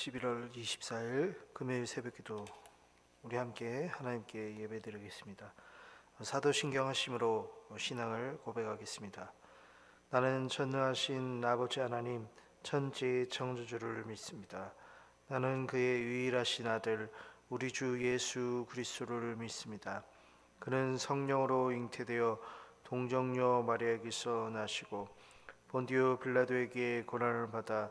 11월 24일 금요일 새벽기도 우리 함께 하나님께 예배드리겠습니다. 사도신경 하심으로 신앙을 고백하겠습니다. 나는 전능하신 아버지 하나님 천지 창조주를 믿습니다. 나는 그의 유일하신 아들 우리 주 예수 그리스도를 믿습니다. 그는 성령으로 잉태되어 동정녀 마리아에게서 나시고 본디오 빌라도에게 고난을 받아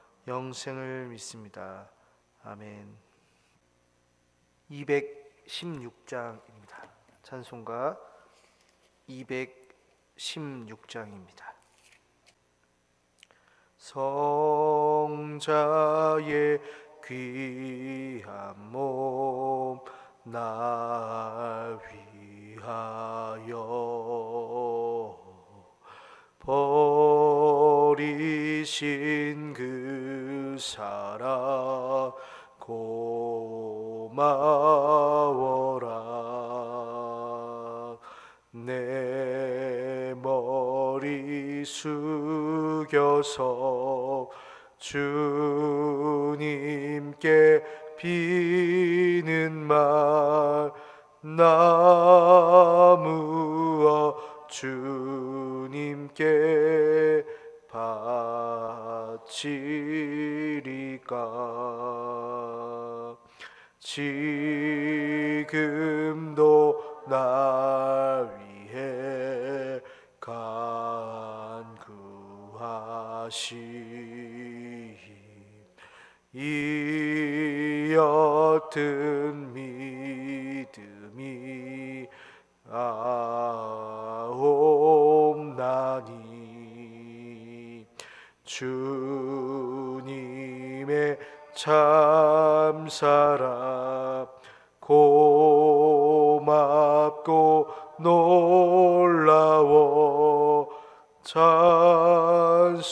영생을 믿습니다. 아멘. 216장입니다. 찬송가 216장입니다. 성자의 귀한 몸 나 위하여 버리신 그 사랑 고마워라. 내 머리 숙여서 주님께 비는 말 나무어 주님께 바치리까 지금도 날 위해 간구하심 이 옅은 믿음이 아 주님의 참 사랑 고맙고 놀라워 찬송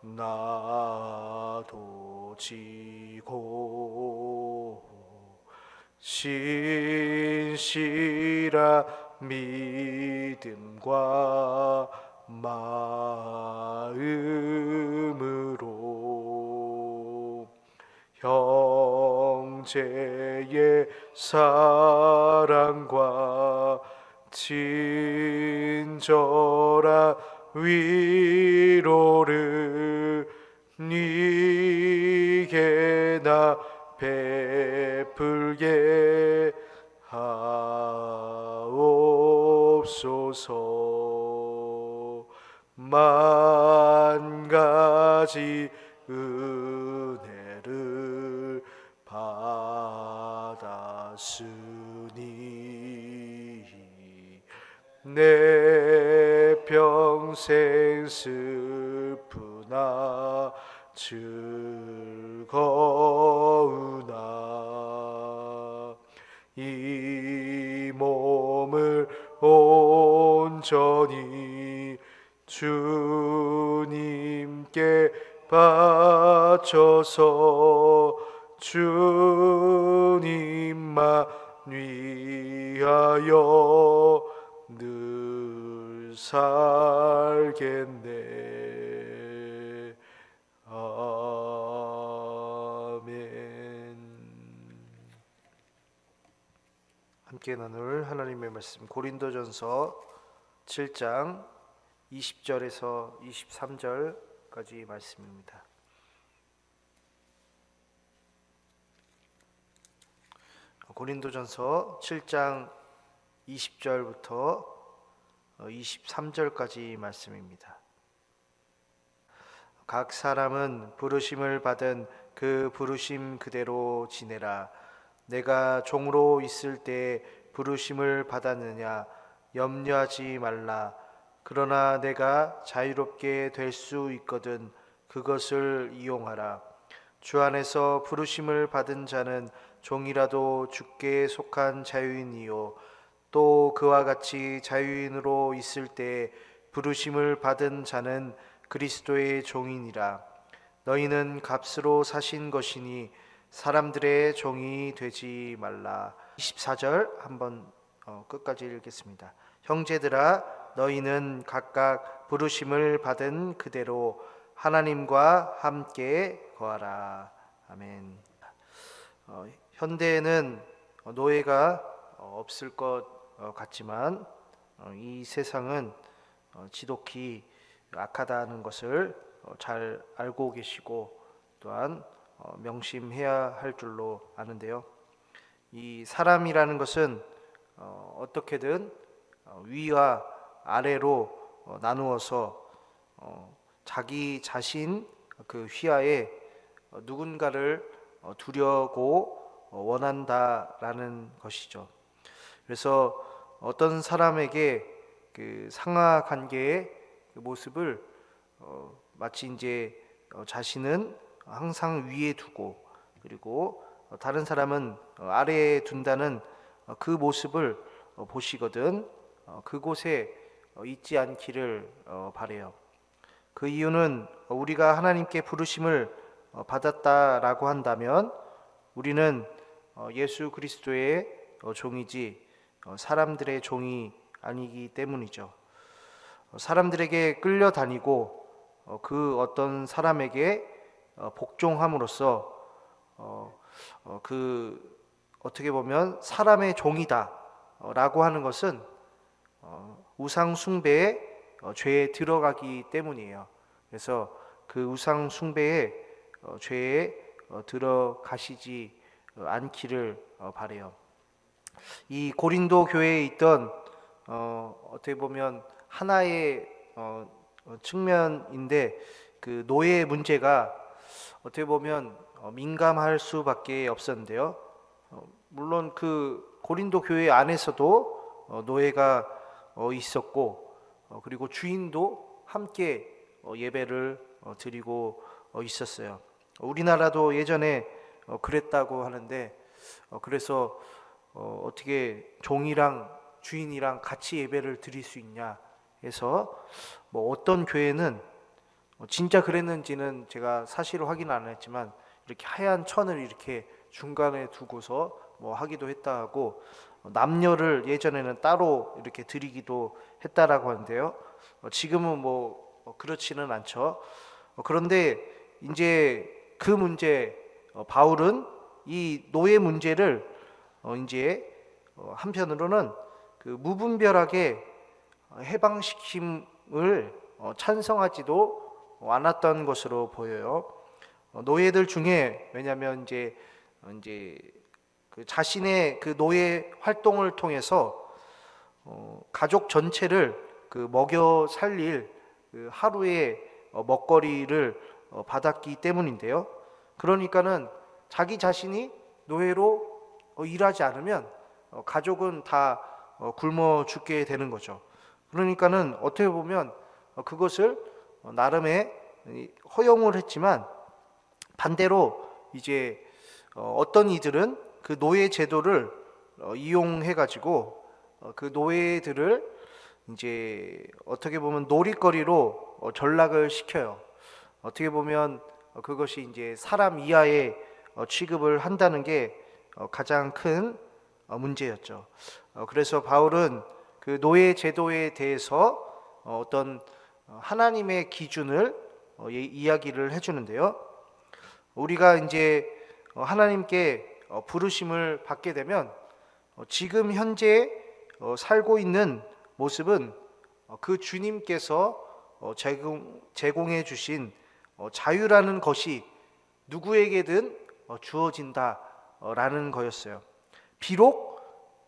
나도 지고 신실한 믿음과 마음으로 형제의 사랑과 친절한 위로를 네게 나 베풀게 하옵소서. 만 가지 온전히 주님께 바쳐서 주님만 위하여 늘 살겠네. 아멘. 함께 나눌 하나님의 말씀 고린도전서 7장 20절에서 23절까지 말씀입니다. 고린도전서 7장 20절부터 23절까지 말씀입니다. 각 사람은 부르심을 받은 그 부르심 그대로 지내라. 내가 종으로 있을 때 부르심을 받았느냐 염려하지 말라. 그러나 내가 자유롭게 될 수 있거든 그것을 이용하라. 주 안에서 부르심을 받은 자는 종이라도 주께 속한 자유인이요 또 그와 같이 자유인으로 있을 때 부르심을 받은 자는 그리스도의 종이니라 너희는 값으로 사신 것이니 사람들의 종이 되지 말라 24절 한번 어, 끝까지 읽겠습니다 형제들아 너희는 각각 부르심을 받은 그대로 하나님과 함께 거하라 아멘 어, 현대에는 노예가 어, 없을 것 어, 같지만 어, 이 세상은 어, 지독히 악하다는 것을 어, 잘 알고 계시고 또한 어, 명심해야 할 줄로 아는데요. 이 사람이라는 것은 어, 어떻게든 어, 위와 아래로 어, 나누어서 어, 자기 자신 그 휘하에 어, 누군가를 어, 두려고 어, 원한다라는 것이죠. 그래서 어떤 사람에게 그 상하 관계의 그 모습을 어, 마치 이제 어, 자신은 항상 위에 두고 그리고 어, 다른 사람은 어, 아래에 둔다는 어, 그 모습을 어, 보시거든 어, 그곳에 어, 있지 않기를 어, 바래요. 그 이유는 어, 우리가 하나님께 부르심을 어, 받았다라고 한다면 우리는 어, 예수 그리스도의 어, 종이지 어, 사람들의 종이 아니기 때문이죠. 어, 사람들에게 끌려다니고 어, 그 어떤 사람에게 어, 복종함으로써 어, 어, 그 어떻게 보면 사람의 종이다라고 하는 것은 어, 우상 숭배의 어, 죄에 들어가기 때문이에요. 그래서 그 우상 숭배의 어, 죄에 어, 들어가시지 어, 않기를 어, 바래요. 이 고린도 교회에 있던 어, 어떻게 보면 하나의 어, 어, 측면인데 그 노예 문제가 어떻게 보면 어, 민감할 수밖에 없었는데요. 어, 물론 그 고린도 교회 안에서도 어, 노예가 어, 있었고 어, 그리고 주인도 함께 어, 예배를 어, 드리고 어, 있었어요. 우리나라도 예전에 어, 그랬다고 하는데 어, 그래서 어, 어떻게 종이랑 주인이랑 같이 예배를 드릴 수 있냐 해서 뭐 어떤 교회는 어, 진짜 그랬는지는 제가 사실을 확인 안 했지만 이렇게 하얀 천을 이렇게 중간에 두고서 뭐 하기도 했다 하고 어, 남녀를 예전에는 따로 이렇게 드리기도 했다라고 하는데요. 어, 지금은 뭐 어, 그렇지는 않죠. 어, 그런데 이제 그 문제 어, 바울은 이 노예 문제를 어, 이제 어, 한편으로는 그 무분별하게 어, 해방시킴을 어, 찬성하지도 않았던 것으로 보여요. 어, 노예들 중에 왜냐하면 이제 어, 이제 그 자신의 그 노예 활동을 통해서 어, 가족 전체를 그 먹여 살릴 그 하루의 어, 먹거리를 어, 받았기 때문인데요. 그러니까는 자기 자신이 노예로 어, 일하지 않으면 어, 가족은 다 어, 굶어 죽게 되는 거죠. 그러니까는 어떻게 보면 어, 그것을 어, 나름의 이 허용을 했지만 반대로 이제 어, 어떤 이들은 그 노예 제도를 어, 이용해 가지고 어, 그 노예들을 이제 어떻게 보면 놀이거리로 어, 전락을 시켜요. 어떻게 보면 어, 그것이 이제 사람 이하의 어, 취급을 한다는 게 어, 가장 큰 어, 문제였죠. 어, 그래서 바울은 그 노예 제도에 대해서 어, 어떤 어, 하나님의 기준을 어, 예- 이야기를 해주는데요. 우리가 이제 어, 하나님께 어, 부르심을 받게 되면 어, 지금 현재 어, 살고 있는 모습은 어, 그 주님께서 어, 제공, 제공 해 주신 어, 자유라는 것이 누구에게든 어, 주어진다라는 거였어요. 비록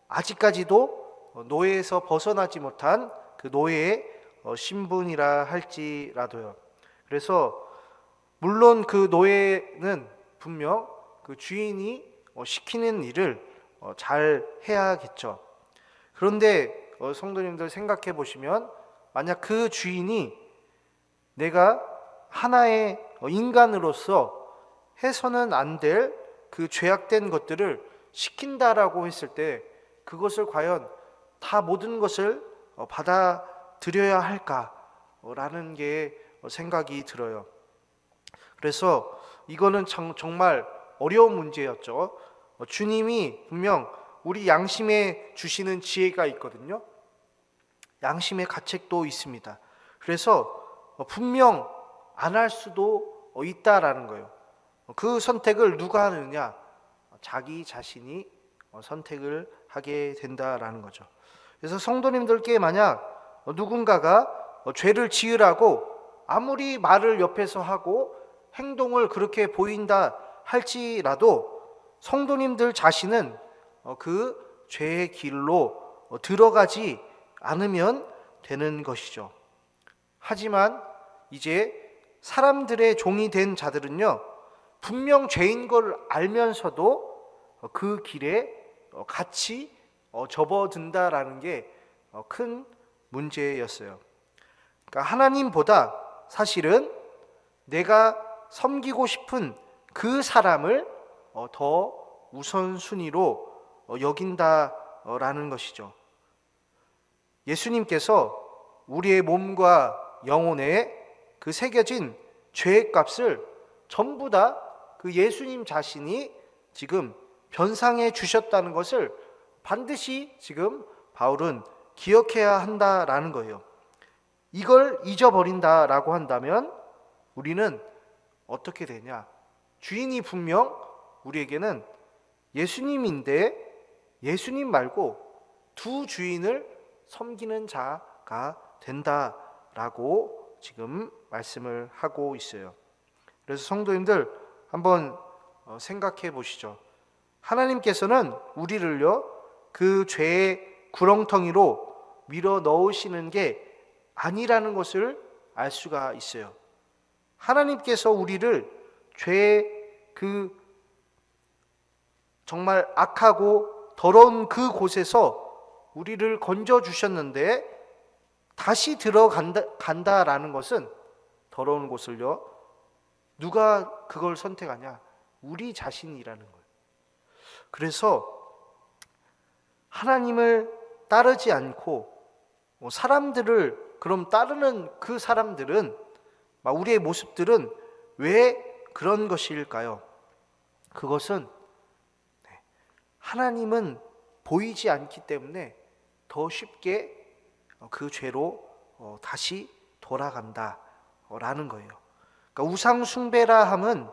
아직까지도 어, 노예에서 벗어나지 못한 그 노예의 어, 신분이라 할지라도요. 그래서 물론 그 노예는 분명 그 주인이 어, 시키는 일을 어, 잘 해야겠죠. 그런데 어, 성도님들 생각해 보시면 만약 그 주인이 내가 하나의 어, 인간으로서 해서는 안 될 그 죄악된 것들을 시킨다라고 했을 때 그것을 과연 다 모든 것을 어, 받아들여야 할까라는 게 어, 생각이 들어요. 그래서 이거는 정, 정말 어려운 문제였죠. 어, 주님이 분명 우리 양심에 주시는 지혜가 있거든요. 양심의 가책도 있습니다. 그래서 어, 분명 안 할 수도 어, 있다라는 거예요. 어, 그 선택을 누가 하느냐? 어, 자기 자신이 어, 선택을 하게 된다라는 거죠. 그래서 성도님들께 만약 어, 누군가가 어, 죄를 지으라고 아무리 말을 옆에서 하고 행동을 그렇게 보인다 할지라도 성도님들 자신은 어, 그 죄의 길로 어, 들어가지 않으면 되는 것이죠. 하지만 이제 사람들의 종이 된 자들은요, 분명 죄인 걸 알면서도 어, 그 길에 어, 같이 어, 접어든다라는 게 어, 큰 문제였어요. 그러니까 하나님보다 사실은 내가 섬기고 싶은 그 사람을 어, 더 우선순위로 어, 여긴다라는 것이죠. 예수님께서 우리의 몸과 영혼에 그 새겨진 죄의 값을 전부 다 그 예수님 자신이 지금 변상해 주셨다는 것을 반드시 지금 바울은 기억해야 한다라는 거예요. 이걸 잊어버린다라고 한다면 우리는 어떻게 되냐? 주인이 분명 우리에게는 예수님인데 예수님 말고 두 주인을 섬기는 자가 된다라고 지금 말씀을 하고 있어요. 그래서 성도님들 한번 어, 생각해 보시죠. 하나님께서는 우리를요 그 죄의 구렁텅이로 밀어 넣으시는 게 아니라는 것을 알 수가 있어요. 하나님께서 우리를 죄의 그 정말 악하고 더러운 그 곳에서 우리를 건져 주셨는데 다시 들어간다 간다라는 것은 더러운 곳을요. 누가 그걸 선택하냐? 우리 자신이라는 거예요. 그래서 하나님을 따르지 않고 뭐 사람들을 그럼 따르는 그 사람들은 막 우리의 모습들은 왜 그런 것일까요? 그것은 네, 하나님은 보이지 않기 때문에 더 쉽게 어, 그 죄로 어, 다시 돌아간다라는 거예요. 그러니까 우상 숭배라 함은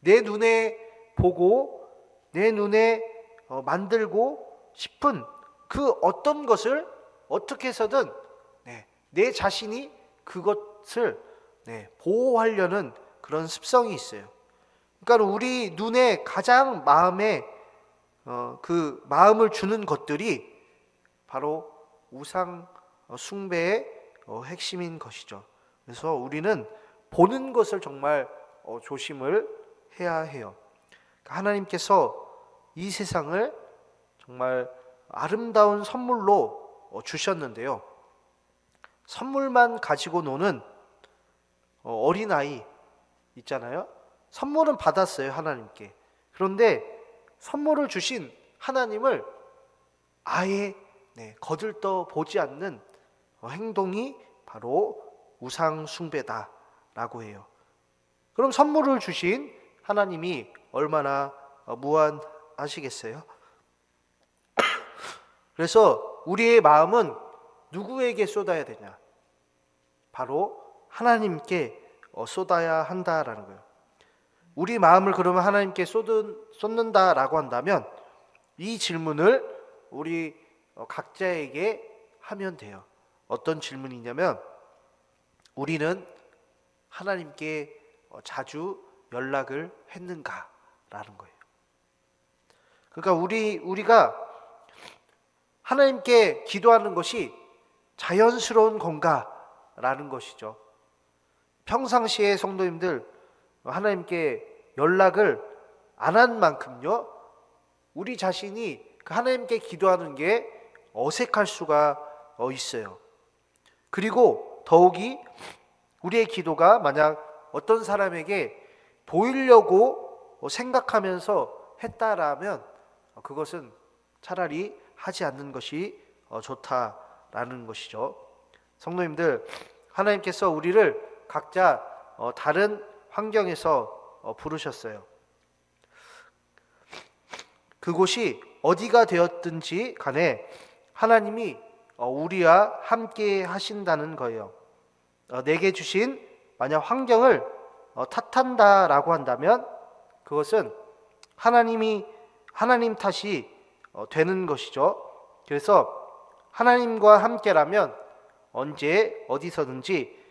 내 눈에 보고 내 눈에 어, 만들고 싶은 그 어떤 것을 어떻게 해서든 네, 내 자신이 그것을 네, 보호하려는 그런 습성이 있어요. 그러니까 우리 눈에 가장 마음에 어, 그 마음을 주는 것들이 바로 우상 어, 숭배의 어, 핵심인 것이죠. 그래서 우리는 보는 것을 정말 어, 조심을 해야 해요. 그러니까 하나님께서 이 세상을 정말 아름다운 선물로 어, 주셨는데요. 선물만 가지고 노는 어, 어린아이 있잖아요. 선물은 받았어요, 하나님께. 그런데 선물을 주신 하나님을 아예 네, 거들떠 보지 않는 어, 행동이 바로 우상 숭배다라고 해요. 그럼 선물을 주신 하나님이 얼마나 어, 무한하시겠어요? 그래서 우리의 마음은 누구에게 쏟아야 되냐? 바로 하나님께 어, 쏟아야 한다라는 거예요. 우리 마음을 그러면 하나님께 쏟은, 쏟는다라고 한다면 이 질문을 우리 어, 각자에게 하면 돼요. 어떤 질문이냐면 우리는 하나님께 어, 자주 연락을 했는가라는 거예요. 그러니까 우리 우리가 하나님께 기도하는 것이 자연스러운 건가라는 것이죠. 평상시에 성도님들 하나님께 연락을 안 한 만큼요, 우리 자신이 그 하나님께 기도하는 게 어색할 수가 어, 있어요. 그리고 더욱이 우리의 기도가 만약 어떤 사람에게 보이려고 어, 생각하면서 했다라면 어, 그것은 차라리 하지 않는 것이 어, 좋다라는 것이죠. 성도님들, 하나님께서 우리를 각자 어, 다른 환경에서 어, 부르셨어요. 그곳이 어디가 되었든지 간에 하나님이 어, 우리와 함께 하신다는 거예요. 어, 내게 주신 만약 환경을 어, 탓한다라고 한다면 그것은 하나님이 하나님 탓이 어, 되는 것이죠. 그래서 하나님과 함께라면 언제 어디서든지 어,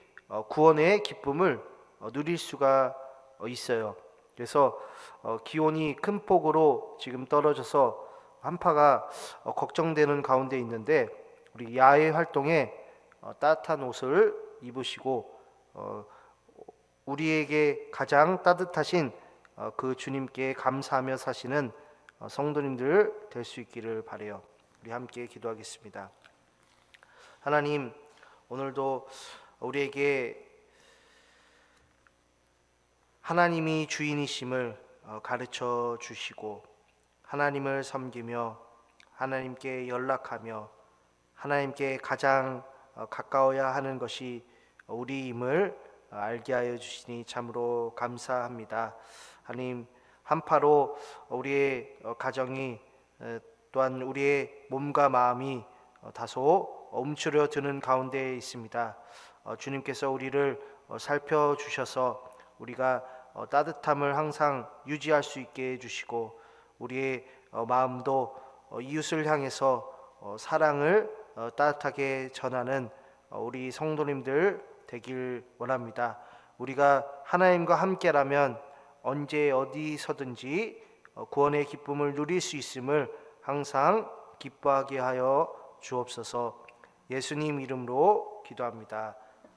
구원의 기쁨을 어, 누릴 수가 어, 있어요. 그래서 어, 기온이 큰 폭으로 지금 떨어져서 한파가 어, 걱정되는 가운데 있는데 우리 야외 활동에 어, 따뜻한 옷을 입으시고 어, 우리에게 가장 따뜻하신 어, 그 주님께 감사하며 사시는 어, 성도님들 될 수 있기를 바래요. 우리 함께 기도하겠습니다. 하나님 오늘도 우리에게 하나님이 주인이심을 어, 가르쳐 주시고 하나님을 섬기며 하나님께 연락하며 하나님께 가장 어, 가까워야 하는 것이 우리임을 어, 알게 하여 주시니 참으로 감사합니다. 하나님 한파로 우리의 어, 가정이 에, 또한 우리의 몸과 마음이 어, 다소 움츠려 드는 가운데 있습니다. 어, 주님께서 우리를 어, 살펴 주셔서 우리가 어, 따뜻함을 항상 유지할 수 있게 해주시고 우리의 어, 마음도 어, 이웃을 향해서 어, 사랑을 어, 따뜻하게 전하는 어, 우리 성도님들 되길 원합니다. 우리가 하나님과 함께라면 언제 어디서든지 어, 구원의 기쁨을 누릴 수 있음을 항상 기뻐하게 하여 주옵소서. 예수님 이름으로 기도합니다.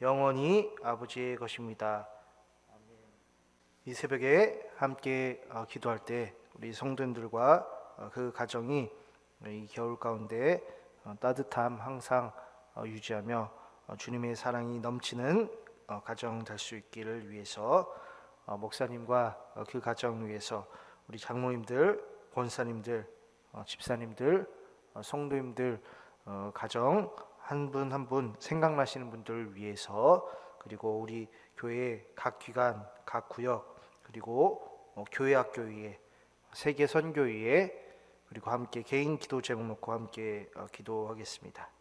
영원히 아버지의 것입니다. 이 새벽에 함께 어, 기도할 때 우리 성도님들과 어, 그 가정이 이 겨울 가운데 어, 따뜻함 항상 어, 유지하며 어, 주님의 사랑이 넘치는 어, 가정 될 수 있기를 위해서 어, 목사님과 어, 그 가정 위해서 우리 장로님들, 권사님들, 어, 집사님들, 어, 성도님들 어, 가정 한 분 한 분 생각나시는 분들을 위해서 그리고 우리 교회 각 기관, 각 구역 그리고 어, 교회 학교위에 세계 선교위에 그리고 함께 개인 기도 제목 놓고 함께 어, 기도하겠습니다.